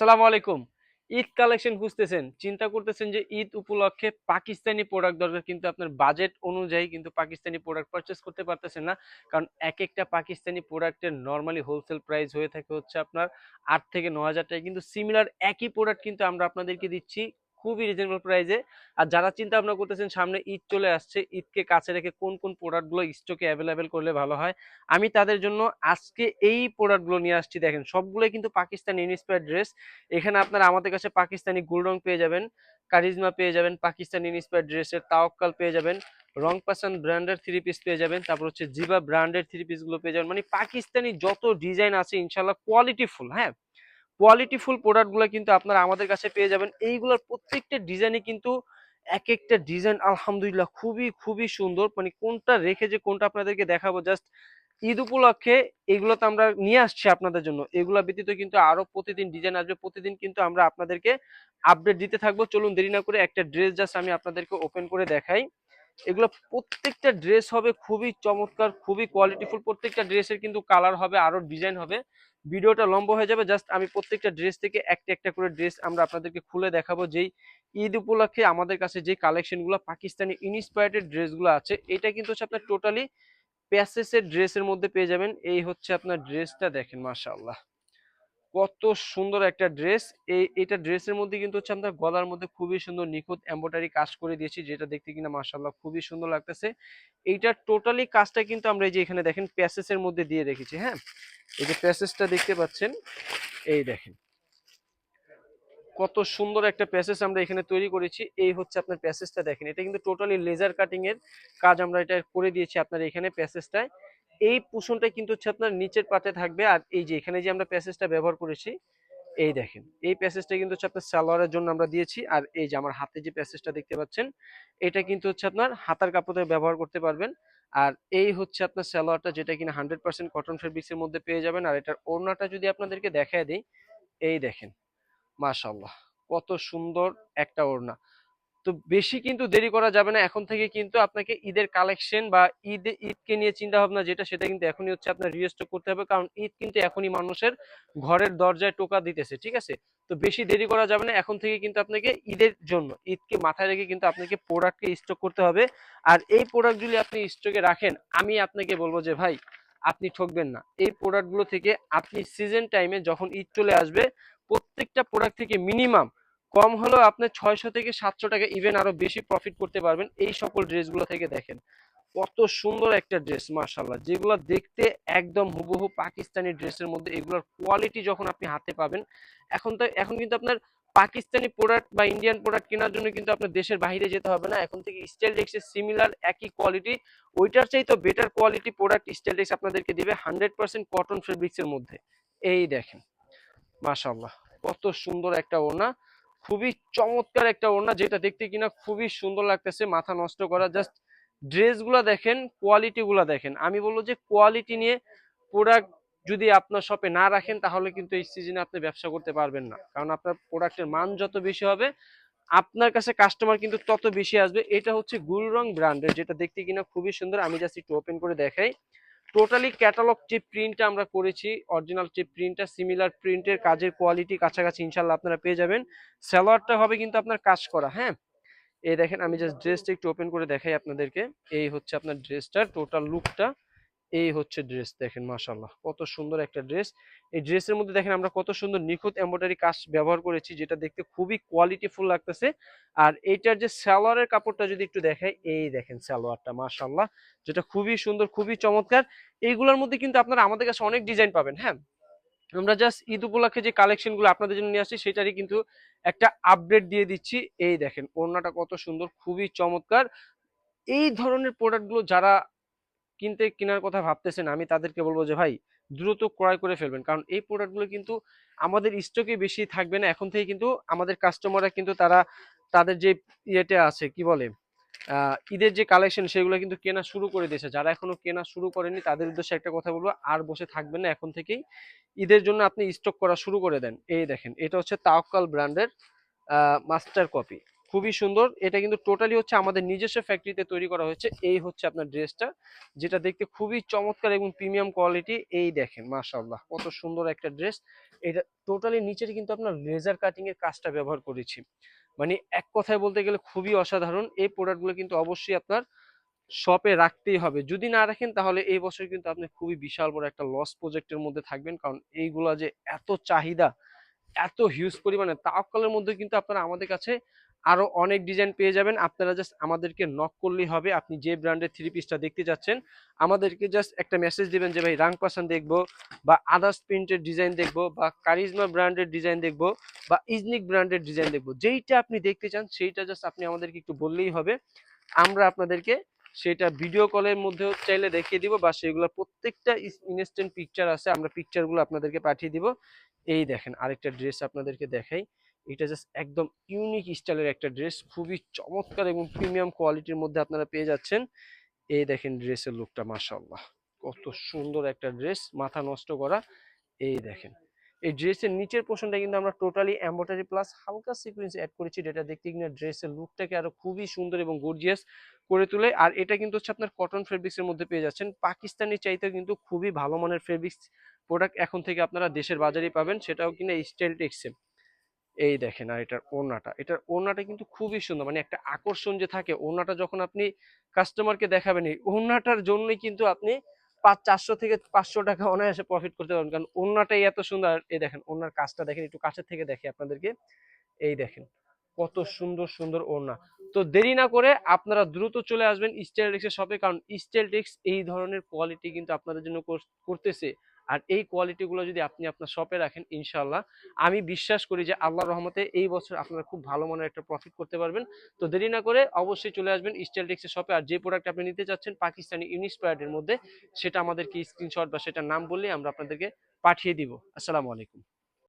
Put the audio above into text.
আসসালামু আলাইকুম। ঈদ কালেকশন খুঁজতেছেন, চিন্তা করতেছেন যে ঈদ উপলক্ষে পাকিস্তানি প্রোডাক্ট দরকার, কিন্তু আপনার বাজেট অনুযায়ী কিন্তু পাকিস্তানি প্রোডাক্ট পারচেস করতে পারতেছেন না। কারণ এক একটা পাকিস্তানি প্রোডাক্টের নর্মালি হোলসেল প্রাইস হয়ে থাকে হচ্ছে আপনার আট থেকে ন হাজার টাকা। কিন্তু সিমিলার একই প্রোডাক্ট কিন্তু আমরা আপনাদেরকে দিচ্ছি খুবই রিজনেবল প্রাইসে আর যারা চিন্তা ভাবনা করতেছেন, সামনে ঈদ চলে আসছে, ঈদকে কাছে রেখে কোন কোন প্রোডাক্টগুলো স্টকে অ্যাভেলেবেল করলে ভালো হয়, আমি তাদের জন্য আজকে এই প্রোডাক্টগুলো নিয়ে আসছি। দেখেন, সবগুলোই কিন্তু পাকিস্তানি ইন্সপায়ার্ড ড্রেস এখানে আপনারা আমাদের কাছে পাকিস্তানি গুলরং পেয়ে যাবেন কারিজমা পেয়ে যাবেন, পাকিস্তানি ইন্সপায়ার্ড ড্রেসের তাওয়াক্কাল পেয়ে যাবেন রং পাসান ব্র্যান্ডের থ্রি পিস পেয়ে যাবেন, তারপর হচ্ছে জিবা ব্র্যান্ডের থ্রি পিসগুলো পেয়ে যাবেন। মানে পাকিস্তানি যত ডিজাইন আছে ইনশাল্লাহ কোয়ালিটিফুল হ্যাঁ? কোয়ালিটিফুল প্রোডাক্টগুলো কিন্তু আপনারা আমাদের কাছে পেয়ে যাবেন। এইগুলোর প্রত্যেকটা ডিজাইনে কিন্তু এক একটা ডিজাইন আলহামদুলিল্লাহ খুবই খুবই সুন্দর। মানে কোনটা রেখে যে কোনটা আপনাদেরকে দেখাবো জাস্ট ঈদ উপলক্ষে এগুলো তো আমরা নিয়ে আসছি আপনাদের জন্য। এগুলা ব্যতীত কিন্তু আরও প্রতিদিন ডিজাইন আসবে। প্রতিদিন কিন্তু আমরা আপনাদেরকে আপডেট দিতে থাকব। চলুন দেরি না করে একটা ড্রেস জাস্ট আমি আপনাদেরকে ওপেন করে দেখাই। এগুলো প্রত্যেকটা ড্রেস হবে খুবই চমৎকার, খুবই কোয়ালিটিফুল প্রত্যেকটা ড্রেসের কিন্তু কালার হবে, আরও ডিজাইন হবে। ভিডিওটা লম্বা হয়ে যাবে জাস্ট আমি প্রত্যেকটা ড্রেস থেকে একটা একটা করে ড্রেস আমরা আপনাদেরকে খুলে দেখাবো যেই ঈদ উপলক্ষে আমাদের কাছে যে কালেকশনগুলো পাকিস্তানি ইনস্পায়ার্টেড ড্রেসগুলো আছে, এটা কিন্তু হচ্ছে আপনার টোটালি প্যাসেসের ড্রেসের মধ্যে পেয়ে যাবেন। এই হচ্ছে আপনার ড্রেসটা দেখেন, মাশাআল্লাহ। কত সুন্দর একটা ড্রেস এই এটা ড্রেসের মধ্যে কিন্তু হচ্ছে আমরা গলার মধ্যে খুবই সুন্দর নিখুঁত এমব্রয়ডারি কাজ করে দিয়েছি, যেটা দেখতে কিনা মাশাআল্লাহ খুবই সুন্দর লাগতেছে। এইটার টোটালি কাজটা কিন্তু আমরা এই যে এখানে দেখেন প্যাসেসের মধ্যে দিয়ে রেখেছি হ্যাঁ? এই যে প্যাসেজটা দেখতে পাচ্ছেন, এই দেখেন। কত সুন্দর একটা প্যাসেজ আমরা এখানে তৈরি করেছি, এই হচ্ছে আপনার প্যাসেজটা দেখেন। এটা কিন্তু টোটালি লেজার কাটিং এর কাজ আমরা এটা করে দিয়েছি আপনার এখানে প্যাসেজটায় এই পোষণটা কিন্তু হচ্ছে আপনার নিচের পাটে থাকবে। আর এই যে এখানে যে আমরা প্যাসেজটা ব্যবহার করেছি, এই দেখেন, এই প্যাসেজটা কিন্তু হচ্ছে আপনার সালোয়ারের জন্য আমরা দিয়েছি। আর এই যে আমার হাতে যে প্যাসেজটা দেখতে পাচ্ছেন, এটা কিন্তু হচ্ছে আপনার হাতার কাপড়ে ব্যবহার করতে পারবেন। আর এই হচ্ছে আপনার সালোয়ারটা যেটা কিনা হান্ড্রেড পার্সেন্ট কটন ফেব্রিক্সের মধ্যে পেয়ে যাবেন। আর এটার ওড়নাটা যদি আপনাদেরকে দেখায় দিই, এই দেখেন মাশাল্লাহ কত সুন্দর একটা ওড়না। তো বেশি কিন্তু দেরি করা যাবে না। এখন থেকে কিন্তু আপনাকে ঈদের কালেকশন বা ঈদ, ঈদকে নিয়ে চিন্তা ভাবনা যেটা, সেটা কিন্তু এখনই হচ্ছে আপনার রিয়েস্টক করতে হবে। কারণ ঈদ কিন্তু এখনই মানুষের ঘরের দরজায় টোকা দিতেছে, ঠিক আছে? তো বেশি দেরি করা যাবে না। এখন থেকে কিন্তু আপনাকে ঈদের জন্য, ঈদকে মাথায় রেখে কিন্তু আপনাকে প্রোডাক্টকে স্টক করতে হবে। আর এই প্রোডাক্ট যদি আপনি স্টকে রাখেন, আমি আপনাকে বলব যে, ভাই, আপনি ঠকবেন না। এই প্রোডাক্টগুলো থেকে আপনি সিজন টাইমে যখন ঈদ চলে আসবে, প্রত্যেকটা প্রোডাক্ট থেকে মিনিমাম কম হলেও আপনি ছয়শো থেকে সাতশো টাকা ইভেন আরও বেশি প্রফিট করতে পারবেন এই সকল ড্রেসগুলো থেকে দেখেন। কত সুন্দর একটা ড্রেস মার্শাল্লাহ যেগুলো দেখতে একদম হুবহু পাকিস্তানি ড্রেসের মধ্যে, এগুলোর কোয়ালিটি যখন আপনি হাতে পাবেন, এখন তো, এখন কিন্তু আপনার পাকিস্তানি প্রোডাক্ট বা ইন্ডিয়ান প্রোডাক্ট কেনার জন্য কিন্তু আপনার দেশের বাইরে যেতে হবে না। এখন থেকে স্টাইল ডেক্সের সিমিলার একই কোয়ালিটি ওইটার চাই তো বেটার কোয়ালিটি প্রোডাক্ট স্টাইল ডেক্স আপনাদেরকে দিবে হান্ড্রেড পার্সেন্ট কটন ফেব্রিক্সের মধ্যে। এই দেখেন মাশাল্লাহ কত সুন্দর একটা ওনা খুবই চমৎকার একটা ওড়না, যেটা দেখতে কিনা খুবই সুন্দর লাগতেছে, মাথা নষ্ট করা। জাস্ট ড্রেসগুলা দেখেন কোয়ালিটি গুলা দেখেন। আমি বলব যে কোয়ালিটি নিয়ে প্রোডাক্ট যদি আপনার শপে না রাখেন, তাহলে কিন্তু এই সিজনে আপনি ব্যবসা করতে পারবেন না। কারণ আপনার প্রোডাক্টের মান যত বেশি হবে, আপনার কাছে কাস্টমার কিন্তু তত বেশি আসবে। এটা হচ্ছে গুলরং ব্র্যান্ডের যেটা দেখতে কিনা খুবই সুন্দর। আমি জাস্ট একটু ওপেন করে দেখাই। টোটালি ক্যাটালগ যে প্রিন্টটা আমরা করেছি অরিজিনাল যে প্রিন্টটা সিমিলার প্রিন্টের কাজের কোয়ালিটি কাছাকাছি ইনশাল্লাহ আপনারা পেয়ে যাবেন। স্যালোয়ারটা হবে কিন্তু আপনার কাজ করা হ্যাঁ? এই দেখেন, আমি জাস্ট ড্রেসটা একটু ওপেন করে দেখাই আপনাদেরকে। এই হচ্ছে আপনার ড্রেসটার টোটাল লুকটা এই হচ্ছে ড্রেস দেখেন মাশাল্লাহ কত সুন্দর একটা ড্রেস এই ড্রেসের মধ্যে দেখেন আমরা কত সুন্দর নিখুঁত এমব্রয়ডারি কাজ ব্যবহার করেছি, যেটা দেখতে খুবই কোয়ালিটিফুল লাগতেছে। আর এইটার যে সালোয়ারের কাপড়টা যদি একটু দেখাই, এই দেখেন সালোয়ারটা মাশাল্লাহ যেটা খুবই সুন্দর, খুবই চমৎকার। এইগুলোর মধ্যে কিন্তু আপনারা আমাদের কাছে অনেক ডিজাইন পাবেন হ্যাঁ? আমরা জাস্ট ঈদ উপলক্ষে যে কালেকশনগুলো আপনাদের জন্য নিয়ে আসছি, সেটারই কিন্তু একটা আপডেট দিয়ে দিচ্ছি। এই দেখেন, ওড়নাটা কত সুন্দর, খুবই চমৎকার। এই ধরনের প্রোডাক্টগুলো যারা কিনতে কেনার কথা ভাবতেছেন, আমি তাদেরকে বলব যে, ভাই, দ্রুত ক্রয় করে ফেলবেন। কারণ এই প্রোডাক্টগুলো কিন্তু আমাদের স্টকে বেশি থাকবে না। এখন থেকে কিন্তু আমাদের কাস্টমাররা কিন্তু তারা, তাদের যে ইয়েটা আছে, কি বলে ঈদের যে কালেকশন সেগুলো কিন্তু কেনা শুরু করে দিয়েছে। যারা এখনও কেনা শুরু করেনি তাদের উদ্দেশ্যে একটা কথা বলব, আর বসে থাকবেন না। এখন থেকেই ঈদের জন্য আপনি স্টক করা শুরু করে দেন। এই দেখেন, এটা হচ্ছে তাওকাল ব্র্যান্ডের মাস্টার কপি খুবই সুন্দর। এটা কিন্তু টোটালি হচ্ছে আমাদের নিজস্ব ফ্যাক্টরিতে তৈরি করা হয়েছে। এই হচ্ছে আপনার ড্রেসটা, যেটা দেখতে খুবই চমৎকার এবং প্রিমিয়াম কোয়ালিটি এই দেখেন, মাশাআল্লাহ, কত সুন্দর একটা ড্রেস। এটা টোটালি নিচের কিন্তু আপনার লেজার কাটিং এর কাজটা ব্যবহার করেছি। মানে এক কথায় বলতে গেলে খুবই অসাধারণ। এই প্রোডাক্টগুলো কিন্তু অবশ্যই আপনার শপে রাখতেই হবে। যদি না রাখেন, তাহলে এই বছর কিন্তু আপনি খুবই বিশাল বড় একটা লস প্রজেক্টের মধ্যে থাকবেন। কারণ এইগুলা যে এত চাহিদা, এত হিউজ পরিমাণে তাওকালের মধ্যে কিন্তু আপনারা আমাদের কাছে আরও অনেক ডিজাইন পেয়ে যাবেন। আপনারা জাস্ট আমাদেরকে নক করলেই হবে। আপনি যে ব্র্যান্ডের থ্রি পিসটা দেখতে যাচ্ছেন, আমাদেরকে জাস্ট একটা মেসেজ দিবেন যে, ভাই রাং পাসান দেখব বা আদার্স প্রিন্টের ডিজাইন দেখব বা কারিজমা ব্র্যান্ডের ডিজাইন দেখব বা ইজনিক ব্র্যান্ডের ডিজাইন দেখব। যেইটা আপনি দেখতে চান, সেইটা জাস্ট আপনি আমাদেরকে একটু বললেই হবে। আমরা আপনাদেরকে সেটা ভিডিও কলের মধ্যেও চাইলে দেখিয়ে দিব বা সেগুলো প্রত্যেকটা ইনস্ট্যান্ট পিকচার আছে, আমরা পিকচারগুলো আপনাদেরকে পাঠিয়ে দিব। এই দেখেন, আরেকটা ড্রেস আপনাদেরকে দেখাই। এটা জাস্ট একদম ইউনিক স্টাইলের একটা ড্রেস খুবই চমৎকার এবং প্রিমিয়াম কোয়ালিটির মধ্যে আপনারা পেয়ে যাচ্ছেন। এই দেখেন ড্রেসের লুকটা মাশাআল্লাহ। কত সুন্দর একটা ড্রেস মাথা নষ্ট করা। এই দেখেন। এই ড্রেসের নিচের পোর্শনটা কিন্তু আমরা টোটালি এম্বয়ডারি প্লাস হালকা সিকোয়েন্স অ্যাড করেছি, যেটা দেখতে কিনা ড্রেসের লুকটাকে আরও খুবই সুন্দর এবং গর্জিয়াস করে তোলে। আর এটা কিন্তু হচ্ছে আপনার কটন ফেব্রিক্সের মধ্যে পেয়ে যাচ্ছেন। পাকিস্তানি চাইতে কিন্তু খুবই ভালো মানের ফেব্রিক্স প্রোডাক্ট এখন থেকে আপনারা দেশের বাজারেই পাবেন। সেটাও কিনা স্টাইল টেক্সে এই দেখেন আর এটার ওড়নাটা। এটার ওড়নাটা কিন্তু খুবই সুন্দর। মানে একটা আকর্ষণ যে থাকে, ওড়নাটা যখন আপনি কাস্টমারকে দেখাবেন, এই ওড়নাটার জন্যই কিন্তু আপনি পাঁচ চারশো থেকে পাঁচশো টাকা অনায়াসে প্রফিট করতে পারবেন। কারণ ওড়নাটাই এত সুন্দর। এই দেখেন, ওড়নার কাজটা দেখেন, একটু কাছের থেকে দেখে আপনাদেরকে। এই দেখেন, কত সুন্দর সুন্দর ওড়না। তো দেরি না করে আপনারা দ্রুত চলে আসবেন স্টাইলটেক্সের শপে কারণ স্টাইলটেক্স এই ধরনের কোয়ালিটি কিন্তু আপনাদের জন্য কর- করতেছে। আর এই কোয়ালিটিগুলো যদি আপনি আপনার শপে রাখেন ইনশাল্লাহ আমি বিশ্বাস করি যে আল্লাহ রহমতে এই বছর আপনারা খুব ভালো মানের একটা প্রফিট করতে পারবেন। তো দেরি না করে অবশ্যই চলে আসবেন স্টাইল টেক্সের শপে আর যে প্রোডাক্ট আপনি নিতে চাচ্ছেন পাকিস্তানি ইনস্পায়ার্ডের মধ্যে, সেটা আমাদেরকে স্ক্রিনশট বা সেটার নাম বললে আমরা আপনাদেরকে পাঠিয়ে দিব। আসসালামু আলাইকুম।